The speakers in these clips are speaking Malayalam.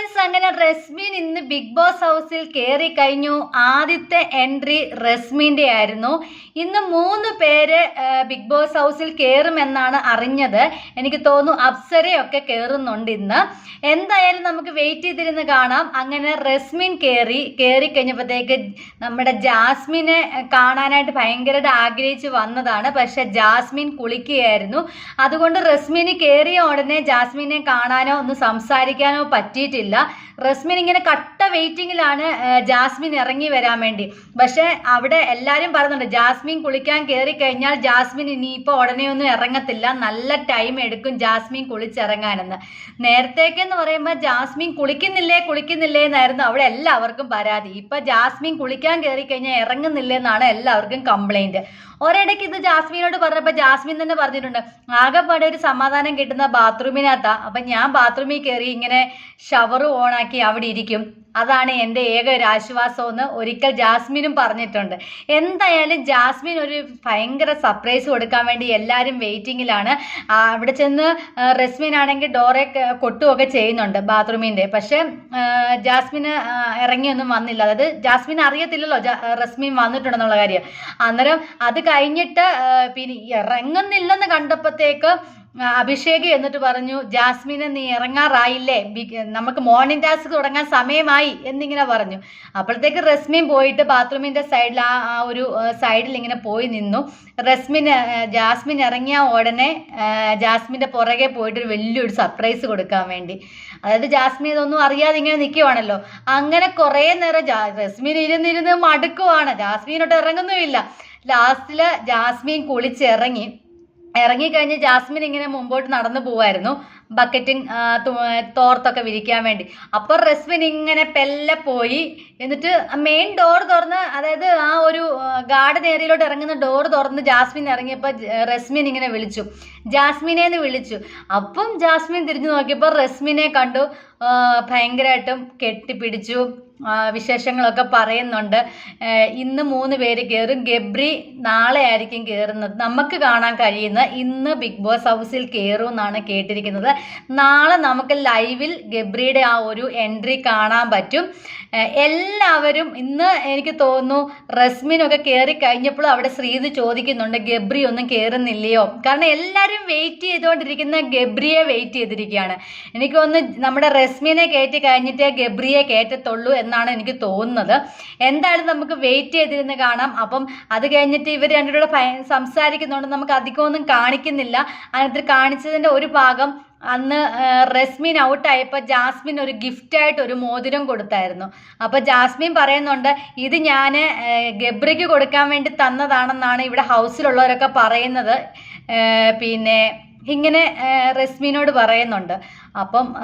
ഫ്രണ്ട്സ് അങ്ങനെ റസ്മിൻ ഇന്ന് ബിഗ് ബോസ് ഹൗസിൽ കയറി കഴിഞ്ഞു. ആദ്യത്തെ എൻട്രി റസ്മിന്റെ ആയിരുന്നു. ഇന്ന് മൂന്ന് പേര് ബിഗ് ബോസ് ഹൗസിൽ കയറുമെന്നാണ് അറിഞ്ഞത്. എനിക്ക് തോന്നുന്നു അപ്സരയൊക്കെ കയറുന്നുണ്ട് ഇന്ന്. എന്തായാലും നമുക്ക് വെയിറ്റ് ചെയ്തിരുന്ന് കാണാം. അങ്ങനെ റസ്മിൻ കയറി കയറി കഴിഞ്ഞപ്പോഴത്തേക്ക് നമ്മുടെ ജാസ്മിനെ കാണാനായിട്ട് ഭയങ്കരമായിട്ട് ആഗ്രഹിച്ച് വന്നതാണ്. പക്ഷെ ജാസ്മിൻ കുളിക്കുകയായിരുന്നു. അതുകൊണ്ട് റസ്മിന് കയറിയ ഉടനെ ജാസ്മിനെ കാണാനോ ഒന്ന് സംസാരിക്കാനോ പറ്റിയിട്ടില്ല. റസ്മിൻ ഇങ്ങനെ കട്ട വെയിറ്റിംഗിലാണ് ജാസ്മിൻ ഇറങ്ങി വരാൻ വേണ്ടി. പക്ഷെ അവിടെ എല്ലാവരും പറയുന്നുണ്ട് ജാസ്മിൻ കുളിക്കാൻ കയറി കഴിഞ്ഞാൽ ജാസ്മിൻ ഇനിയിപ്പോൾ ഉടനെ ഒന്നും ഇറങ്ങത്തില്ല. നല്ല ടൈം എടുക്കും ജാസ്മിൻ കുളിച്ചിറങ്ങാനെന്ന്. നേരത്തേക്കെന്ന് പറയുമ്പോൾ ജാസ്മിൻ കുളിക്കുന്നില്ലേ കുളിക്കുന്നില്ലേ എന്നായിരുന്നു അവിടെ എല്ലാവർക്കും പരാതി. ഇപ്പൊ ജാസ്മിൻ കുളിക്കാൻ കയറി കഴിഞ്ഞാൽ ഇറങ്ങുന്നില്ല എന്നാണ് എല്ലാവർക്കും കംപ്ലൈന്റ് ഒരിടയ്ക്ക് ഇത് ജാസ്മിനോട് പറഞ്ഞപ്പോൾ ജാസ്മിൻ തന്നെ പറഞ്ഞിട്ടുണ്ട് ആകെപ്പാടെ ഒരു സമാധാനം കിട്ടുന്ന ബാത്റൂമിനകത്താ അപ്പം ഞാൻ ബാത്റൂമിൽ കയറി ഇങ്ങനെ ഷവർ ഓണാക്കി അവിടെ ഇരിക്കും. അതാണ് എന്റെ ഏക ഒരു ആശ്വാസമെന്ന് ഒരിക്കൽ ജാസ്മിനും പറഞ്ഞിട്ടുണ്ട്. എന്തായാലും ജാസ്മിൻ ഒരു ഭയങ്കര സർപ്രൈസ് കൊടുക്കാൻ വേണ്ടി എല്ലാവരും വെയിറ്റിങ്ങിലാണ് അവിടെ ചെന്ന് റസ്മിൻ ആണെങ്കിൽ ഡോറെ കൊട്ടുകയൊക്കെ ചെയ്യുന്നുണ്ട് ബാത്റൂമിന്റെ. പക്ഷേ ജാസ്മിന് ഇറങ്ങിയൊന്നും വന്നില്ല. അതായത് ജാസ്മിൻ അറിയത്തില്ലല്ലോ റെസ്മിൻ വന്നിട്ടുണ്ടെന്നുള്ള കാര്യം. അന്നേരം അത് കഴിഞ്ഞിട്ട് പിന്നെ ഇറങ്ങുന്നില്ലെന്ന് കണ്ടപ്പോഴത്തേക്ക് അഭിഷേക് എന്നിട്ട് പറഞ്ഞു ജാസ്മിനെ നീ ഇറങ്ങാറായില്ലേ? നമുക്ക് മോർണിംഗ് ടാസ്ക് തുടങ്ങാൻ സമയമായി എന്നിങ്ങനെ പറഞ്ഞു. അപ്പോഴത്തേക്ക് റസ്മിൻ പോയിട്ട് ബാത്റൂമിന്റെ സൈഡിൽ ആ ആ ഒരു സൈഡിൽ ഇങ്ങനെ പോയി നിന്നു. റസ്മിൻ ജാസ്മിൻ ഇറങ്ങിയ ഉടനെ ജാസ്മിന്റെ പുറകെ പോയിട്ട് ഒരു വലിയൊരു സർപ്രൈസ് കൊടുക്കാൻ വേണ്ടി. അതായത് ജാസ്മിൻ ഇതൊന്നും അറിയാതെ ഇങ്ങനെ നിൽക്കുവാണല്ലോ അങ്ങനെ കുറേ നേരം റസ്മിൻ ഇരുന്നിരുന്ന് മടുക്കുവാണ്. ജാസ്മിനോട്ട് ഇറങ്ങുന്നുമില്ല. ലാസ്റ്റിൽ ജാസ്മിൻ കുളിച്ചിറങ്ങി ഇറങ്ങിക്കഴിഞ്ഞ് ജാസ്മിൻ ഇങ്ങനെ മുമ്പോട്ട് നടന്നു പോവായിരുന്നു. ബക്കറ്റും തോർത്തൊക്കെ വിരിക്കാൻ വേണ്ടി. അപ്പോൾ റസ്മിൻ ഇങ്ങനെ പെല്ലെ പോയി. എന്നിട്ട് മെയിൻ ഡോർ തുറന്ന് അതായത് ആ ഒരു ഗാർഡൻ ഏരിയയിലോട്ട് ഇറങ്ങുന്ന ഡോർ തുറന്ന് ജാസ്മിൻ ഇറങ്ങിയപ്പോൾ റസ്മിൻ ഇങ്ങനെ വിളിച്ചു. ജാസ്മിനെ എന്ന് വിളിച്ചു. അപ്പം ജാസ്മിൻ തിരിഞ്ഞു നോക്കിയപ്പോൾ റസ്മിനെ കണ്ടു. ഭയങ്കരമായിട്ടും കെട്ടിപ്പിടിച്ചു. വിശേഷങ്ങളൊക്കെ പറയുന്നുണ്ട്. ഇന്ന് മൂന്ന് പേര് കയറും ഗബ്രി നാളെ ആയിരിക്കും കയറുന്നത് നമുക്ക് കാണാൻ കഴിയുന്ന ഇന്ന് ബിഗ് ബോസ് ഹൗസിൽ കയറും എന്നാണ് കേട്ടിരിക്കുന്നത്. നാളെ നമുക്ക് ലൈവിൽ ഗബ്രിയുടെ ആ ഒരു എൻട്രി കാണാൻ പറ്റും. എല്ലാവരും ഇന്ന് എനിക്ക് തോന്നുന്നു റസ്മിനൊക്കെ കയറി കഴിഞ്ഞപ്പോൾ അവിടെ ശ്രീത് ചോദിക്കുന്നുണ്ട് ഗബ്രി ഒന്നും കയറുന്നില്ലയോ കാരണം എല്ലാവരും വെയിറ്റ് ചെയ്തുകൊണ്ടിരിക്കുന്ന ഗബ്രിയെ വെയിറ്റ് ചെയ്തിരിക്കുകയാണ്. എനിക്ക് തോന്നുന്നു നമ്മുടെ റസ്മിനെ കയറ്റി കഴിഞ്ഞിട്ടേ ഗബ്രിയെ കയറ്റത്തുള്ളൂ എന്നാണ് എനിക്ക് തോന്നുന്നത്. എന്തായാലും നമുക്ക് വെയിറ്റ് ചെയ്തിരുന്ന് കാണാം. അപ്പം അത് കഴിഞ്ഞിട്ട് ഇവർ ഭയ- സംസാരിക്കുന്നതുകൊണ്ട് നമുക്ക് അധികമൊന്നും കാണിക്കുന്നില്ല. അതിനകത്ത് കാണിച്ചതിന്റെ ഒരു ഭാഗം അന്ന് റെസ്മിൻ ഔട്ടായപ്പോൾ ജാസ്മിൻ ഒരു ഗിഫ്റ്റായിട്ട് ഒരു മോതിരം കൊടുത്തായിരുന്നു. അപ്പോൾ ജാസ്മിൻ പറയുന്നുണ്ട് ഇത് ഞാൻ ഗബ്രിക്ക് കൊടുക്കാൻ വേണ്ടി തന്നതാണെന്നാണ് ഇവിടെ ഹൗസിലുള്ളവരൊക്കെ പറയുന്നത്. പിന്നെ ഇങ്ങനെ റെസ്മിനോട് പറയുന്നുണ്ട്. അപ്പം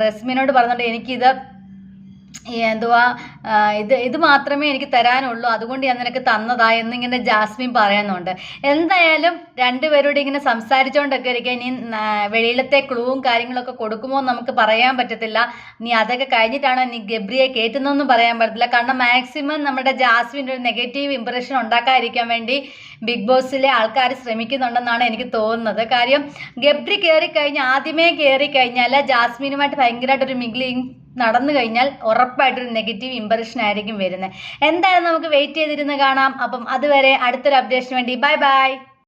റെസ്മിനോട് പറയുന്നുണ്ട് എനിക്കിത് എന്തുവാ ഇത് ഇത് മാത്രമേ എനിക്ക് തരാനുള്ളൂ. അതുകൊണ്ട് ഞാൻ നിനക്ക് തന്നതാ എന്നിങ്ങനെ ജാസ്മിൻ പറയുന്നുണ്ട്. എന്തായാലും രണ്ടുപേരോട് ഇങ്ങനെ സംസാരിച്ചുകൊണ്ടൊക്കെ ഇരിക്കുക ഇനി വെളിയിലത്തെ ക്ലൂവും കാര്യങ്ങളൊക്കെ കൊടുക്കുമോ എന്ന് നമുക്ക് പറയാൻ പറ്റത്തില്ല. നീ അതൊക്കെ കഴിഞ്ഞിട്ടാണ് നീ ഗബ്രിയെ കയറ്റുന്നതെന്നും പറയാൻ പറ്റത്തില്ല. കാരണം മാക്സിമം നമ്മുടെ ജാസ്മിന്റെ ഒരു നെഗറ്റീവ് ഇമ്പ്രഷൻ ഉണ്ടാക്കാതിരിക്കാൻ വേണ്ടി ബിഗ് ബോസിലെ ആൾക്കാർ ശ്രമിക്കുന്നുണ്ടെന്നാണ് എനിക്ക് തോന്നുന്നത്. കാര്യം ഗബ്രി കയറി കഴിഞ്ഞാൽ ആദ്യമേ കയറി കഴിഞ്ഞാൽ ജാസ്മിനുമായിട്ട് ഭയങ്കരമായിട്ടൊരു മിഗ്ലിങ് നടന്നു കഴിഞ്ഞാൽ ഉറപ്പായിട്ടൊരു നെഗറ്റീവ് ഇംപ്രഷൻ ആയിരിക്കും വരുന്നത്. എന്തായാലും നമുക്ക് വെയിറ്റ് ചെയ്തിരുന്ന് കാണാം. അപ്പം അതുവരെ അടുത്തൊരു അപ്ഡേഷന് വേണ്ടി ബൈ ബൈ